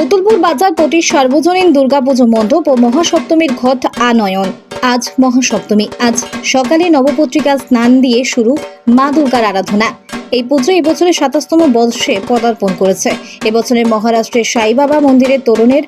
কৌতুলপুর বাজার পটির সার্বজনীন দুর্গাপুজো মণ্ডপ ও মহাসপ্তমীর ঘট আনয়ন। আজ মহাসপ্তমী। আজ সকালে নবপত্রিকা স্নান দিয়ে শুরু মা দুর্গার আরাধনা। এই পুজো এবছরের সাতাশতম বর্ষে পদার্পণ করেছে। এবছরের মহারাষ্ট্রের সাইবাবা মন্দিরের তরুণের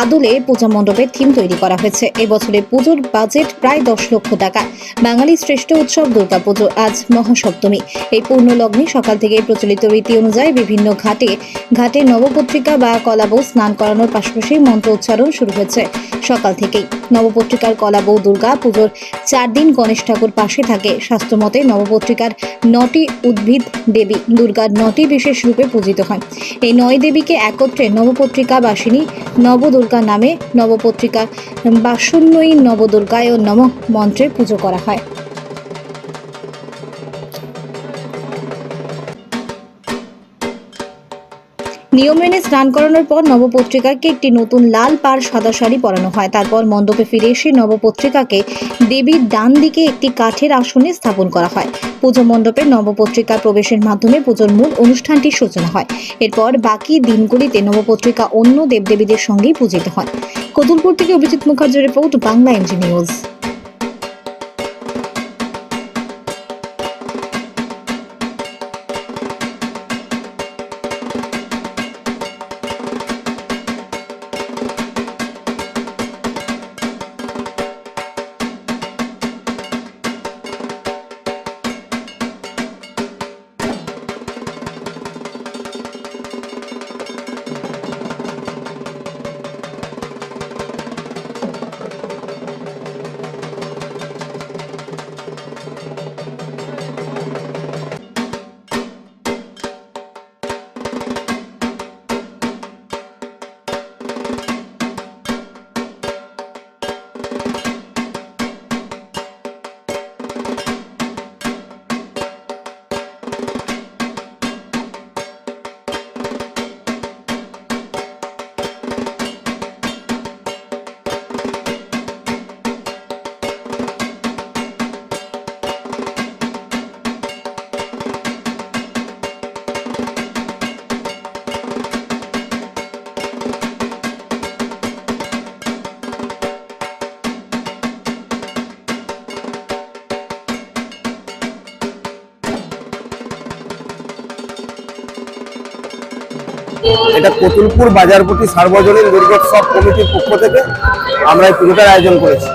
আদলে পূজা মণ্ডপের থিম তৈরি করা হয়েছে। এবছরের পুজোর বাজেট প্রায় দশ লক্ষ টাকা। বাঙালির শ্রেষ্ঠ উৎসব দুর্গাপুজো আজ মহাসপ্তমী। এই পূর্ণ লগ্নে সকাল থেকে প্রচলিত রীতি অনুযায়ী বিভিন্ন ঘাটে ঘাটে নবপত্রিকা বা কলাবৌ স্নান করানোর পাশাপাশি মন্ত্র উচ্চারণ শুরু হয়েছে। সকাল থেকেই নবপত্রিকার কলাবৌ দুর্গা পুজোর চার দিন গণেশ ঠাকুর পাশে থাকে। শাস্ত্রমতে নবপত্রিকার নটি উদ্ভিদ দেবী দুর্গার নটি বিশেষ রূপে পূজিত হয়। এই নয় দেবীকে একত্রে নবপত্রিকা বাসিনী নবদুর্গা নামে নবপত্রিকা বাসুন্নয়ী নবদুর্গায় নম মন্ত্রে পুজো করা হয়। নিয়ম মেনে স্নান করানোর পর নবপত্রিকাকে একটি নতুন লাল পাড় সাদা শাড়ি পরানো হয়। তারপর মণ্ডপে ফিরে এসে নবপত্রিকাকে দেবীর ডান দিকে একটি কাঠের আসনে স্থাপন করা হয়। পুজো মণ্ডপে নবপত্রিকা প্রবেশের মাধ্যমে পুজোর মূল অনুষ্ঠানটি সূচনা হয়। এরপর বাকি দিনগুলিতে নবপত্রিকা অন্য দেবদেবীদের সঙ্গেই পূজিত হয়। কতুলপুর থেকে অভিজিৎ মুখার্জির রিপোর্ট, বাংলা এমজি নিউজ। এটা কতুলপুর বাজারপতি সার্বজনীন দুর্গোৎসব কমিটির পক্ষ থেকে আমরা এই পুজোটার আয়োজন করেছি।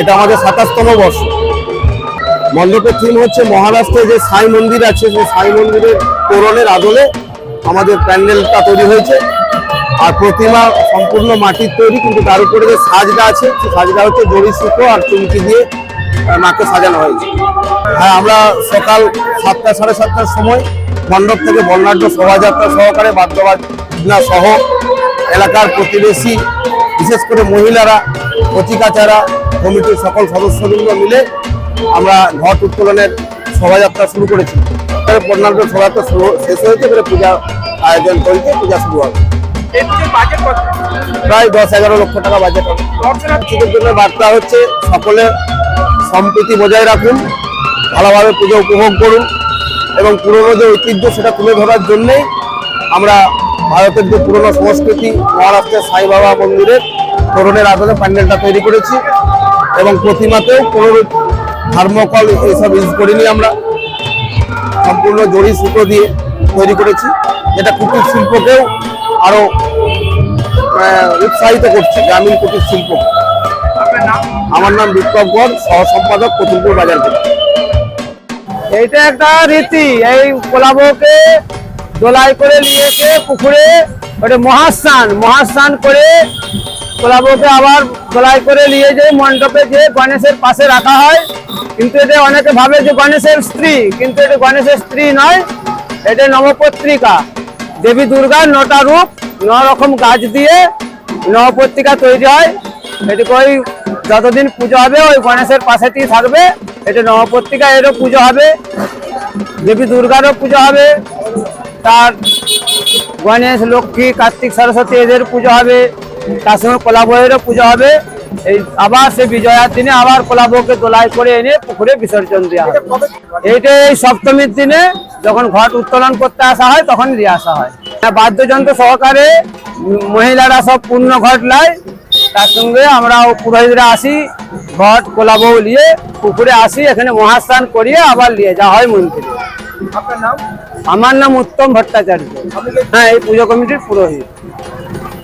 এটা আমাদের সাতাশতম বর্ষ। মণ্ডপের থিম হচ্ছে মহারাষ্ট্রে যে সাই মন্দির আছে, সেই সাই মন্দিরের তোরণের আদলে আমাদের প্যান্ডেলটা তৈরি হয়েছে। আর প্রতিমা সম্পূর্ণ মাটির তৈরি, কিন্তু তার উপরে যে সাজটা আছে, সেই সাজটা হচ্ছে দড়ি সুতো আর চুমকি দিয়ে মাকে সাজানো হয়েছে। হ্যাঁ আমরা সকাল সাতটা সাড়ে সাতটার সময় মণ্ডপ থেকে বর্ণাঢ্য শোভাযাত্রা সহকারে বাদ্যবাজনা সহ এলাকার প্রতিবেশী বিশেষ করে মহিলারা কচিকাচারা কমিটির সকল সদস্যবৃন্দ মিলে আমরা ঘট উত্তোলনের শোভাযাত্রা শুরু করেছি। তারপরে বর্ণাঢ্য শোভাযাত্রা শুরু শেষ হয়েছে এবারে পূজা আয়োজন চলছে পূজা শুরু হবে। প্রায় দশ এগারো লক্ষ টাকা বাজেট হবে। জন্য বার্তা হচ্ছে সকলে সম্প্রীতি বজায় রাখুন ভালোভাবে পুজো উপভোগ করুন এবং পুরনো যে ঐতিহ্য সেটা তুলে ধরার জন্যেই আমরা ভারতের যে পুরনো সংস্কৃতি মহারাষ্ট্রের সাই বাবা মন্দিরের তরুণের আদলে প্যান্ডেলটা তৈরি করেছি এবং প্রতিমাতেও কোনো থার্মোকল এইসব ইউজ করিনি আমরা। সম্পূর্ণ জড়ি সুতো দিয়ে তৈরি করেছি যেটা কুটির শিল্পকেও আরও আহ, উৎসাহিত করছে গ্রামীণ কুটির শিল্প আপনার নাম আমার নাম বিপ্লব গড় সহ সম্পাদক কতুলপুর বাজার এইটা একটা রীতি, এই কোলাবকে দোলাই করে নিয়ে এসে পুকুরে, ওটা মহাস্নান মহাস্নান করে কোলাবকে আবার দোলাই করে নিয়ে যে মণ্ডপে যে গণেশের পাশে রাখা হয়, কিন্তু এটা অনেকে ভাবে যে গণেশের স্ত্রী, কিন্তু এটা গণেশের স্ত্রী নয়, এটা নবপত্রিকা। দেবী দুর্গার নটা রূপ ন রকম গাছ দিয়ে নবপত্রিকা তৈরি হয় এটুকু ওই যতদিন পুজো হবে ওই গণেশের পাশেতেই থাকবে। এটা নবপত্রিকা এরও পুজো হবে। দেবী দুর্গারও পুজো হবে। তার গণেশ লক্ষ্মী কার্তিক সরস্বতী এদের পুজো হবে। তার সঙ্গে কোলাবয়েরও পুজো হবে। এই আবার সে বিজয়ার দিনে আবার কোলাবকে দোলাই করে এনে পুকুরে বিসর্জন দেওয়া হবে এইটা এই সপ্তমীর দিনে যখন ঘট উত্তোলন করতে আসা হয় তখন দিয়ে আসা হয় হ্যাঁ, বাদ্যযন্ত্র সহকারে মহিলারা সব পূর্ণ ঘট লায়। তার সঙ্গে আমরা পুরোহিতরা আসি ঘট কোলা বউ নিয়ে পুকুরে আসি এখানে মহাস্থান করিয়ে আবার নিয়ে যাওয়া হয় মন্দিরে। আপনার নাম? আমার নাম উত্তম ভট্টাচার্য। হ্যাঁ এই পুজো কমিটির পুরোহিত।